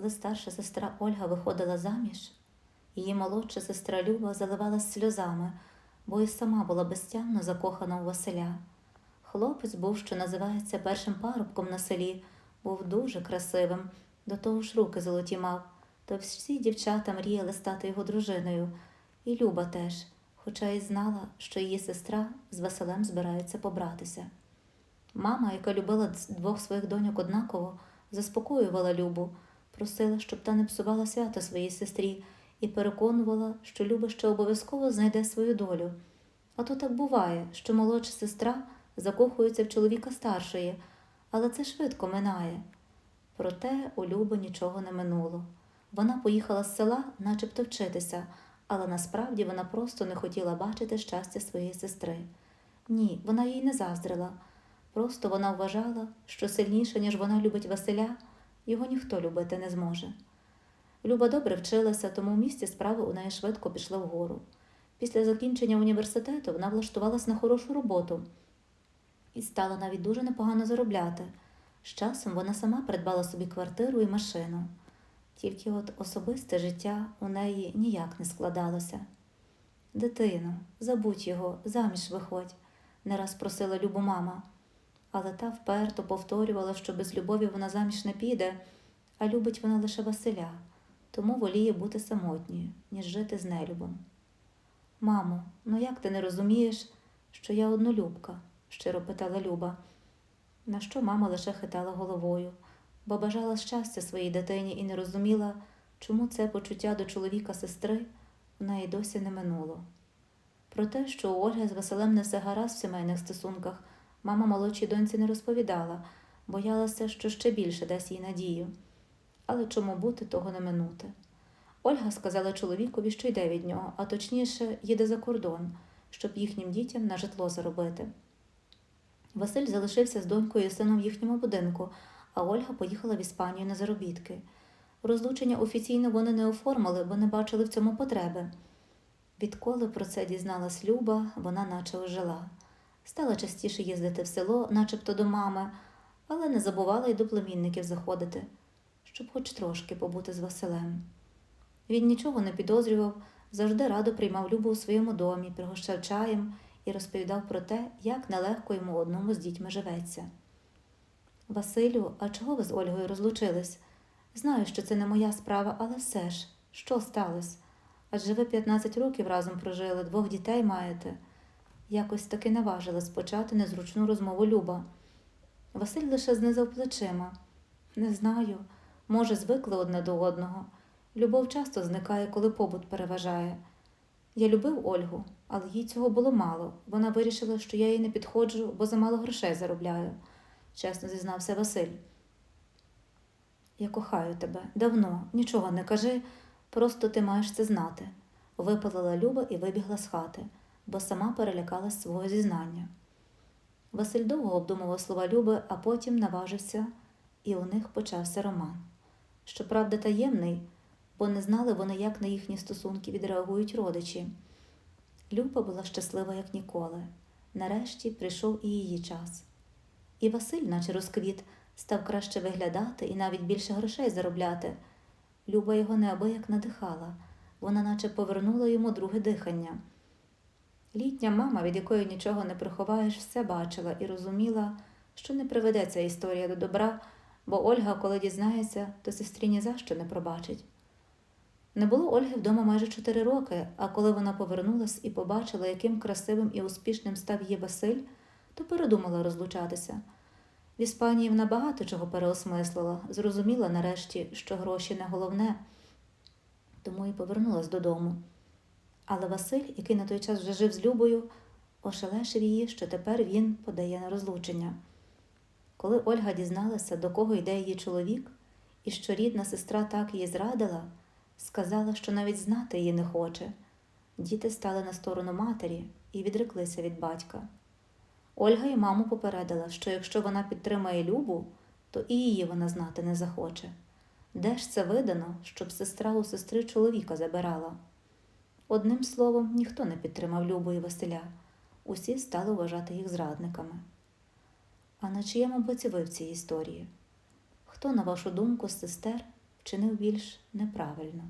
Коли старша сестра Ольга виходила заміж, її молодша сестра Люба заливалась сльозами, бо і сама була безтямно закохана у Василя. Хлопець був, що називається першим парубком на селі, був дуже красивим, до того ж руки золоті мав, то всі дівчата мріяли стати його дружиною, і Люба теж, хоча й знала, що її сестра з Василем збирається побратися. Мама, яка любила двох своїх доньок однаково, заспокоювала Любу, просила, щоб та не псувала свято своїй сестрі, і переконувала, що Люба ще обов'язково знайде свою долю. А то так буває, що молодша сестра закохується в чоловіка старшої, але це швидко минає. Проте у Люби нічого не минуло. Вона поїхала з села, начебто вчитися, але насправді вона просто не хотіла бачити щастя своєї сестри. Ні, вона їй не заздрила. Просто вона вважала, що сильніше, ніж вона любить Василя, його ніхто любити не зможе. Люба добре вчилася, тому в місті справи у неї швидко пішли вгору. Після закінчення університету вона влаштувалась на хорошу роботу і стала навіть дуже непогано заробляти. З часом вона сама придбала собі квартиру і машину. Тільки от особисте життя у неї ніяк не складалося. Дитино, забудь його, заміж виходь, не раз просила Любу мама. Але та вперто повторювала, що без любові вона заміж не піде, а любить вона лише Василя, тому воліє бути самотньою, ніж жити з нелюбом. Мамо, ну як ти не розумієш, що я однолюбка? щиро питала Люба. На що мама лише хитала головою, бо бажала щастя своїй дитині і не розуміла, чому це почуття до чоловіка сестри в неї досі не минуло. Про те, що у Ольги з Василем не все гаразд в сімейних стосунках, мама молодшій доньці не розповідала, боялася, що ще більше дасть їй надію. Але чому бути, того не минути. Ольга сказала чоловікові, що йде від нього, а точніше, їде за кордон, щоб їхнім дітям на житло заробити. Василь залишився з донькою і сином в їхньому будинку, а Ольга поїхала в Іспанію на заробітки. Розлучення офіційно вони не оформили, бо не бачили в цьому потреби. Відколи про це дізналась Люба, вона наче ожила. Стала частіше їздити в село, начебто до мами, але не забувала й до племінників заходити, щоб хоч трошки побути з Василем. Він нічого не підозрював, завжди радо приймав Любу у своєму домі, пригощав чаєм і розповідав про те, як нелегко йому одному з дітьми живеться. Василю, а чого ви з Ольгою розлучились? Знаю, що це не моя справа, але все ж, що сталося? Адже ви 15 років разом прожили, двох дітей маєте. Якось таки наважилась почати незручну розмову Люба. Василь лише знизав плечима. Не знаю, може, звикли одне до одного. Любов часто зникає, коли побут переважає. Я любив Ольгу, але їй цього було мало. Вона вирішила, що я їй не підходжу, бо замало грошей заробляю, чесно зізнався Василь. Я кохаю тебе давно, нічого не кажи, просто ти маєш це знати. Випалила Люба і вибігла з хати, бо сама перелякалась свого зізнання. Василь довго обдумував слова Люби, а потім наважився, і у них почався роман. Щоправда, таємний, бо не знали вони, як на їхні стосунки відреагують родичі. Люба була щаслива, як ніколи. Нарешті прийшов і її час. І Василь, наче розквіт, став краще виглядати і навіть більше грошей заробляти. Люба його неабияк надихала, вона наче повернула йому друге дихання. Літня мама, від якої нічого не приховаєш, все бачила і розуміла, що не приведе ця історія до добра, бо Ольга, коли дізнається, то сестрі ні за що не пробачить. Не було Ольги вдома майже чотири роки, а коли вона повернулась і побачила, яким красивим і успішним став її Василь, то передумала розлучатися. В Іспанії вона багато чого переосмислила, зрозуміла нарешті, що гроші не головне, тому і повернулась додому. Але Василь, який на той час вже жив з Любою, ошелешив її, що тепер він подає на розлучення. Коли Ольга дізналася, до кого йде її чоловік, і що рідна сестра так її зрадила, сказала, що навіть знати її не хоче. Діти стали на сторону матері і відреклися від батька. Ольга і маму попередила, що якщо вона підтримає Любу, то і її вона знати не захоче. Де ж це видано, щоб сестра у сестри чоловіка забирала? Одним словом, ніхто не підтримав Любу і Василя. Усі стали вважати їх зрадниками. А на чиєму боці ви в цій історії? Хто, на вашу думку, з сестер вчинив більш неправильно.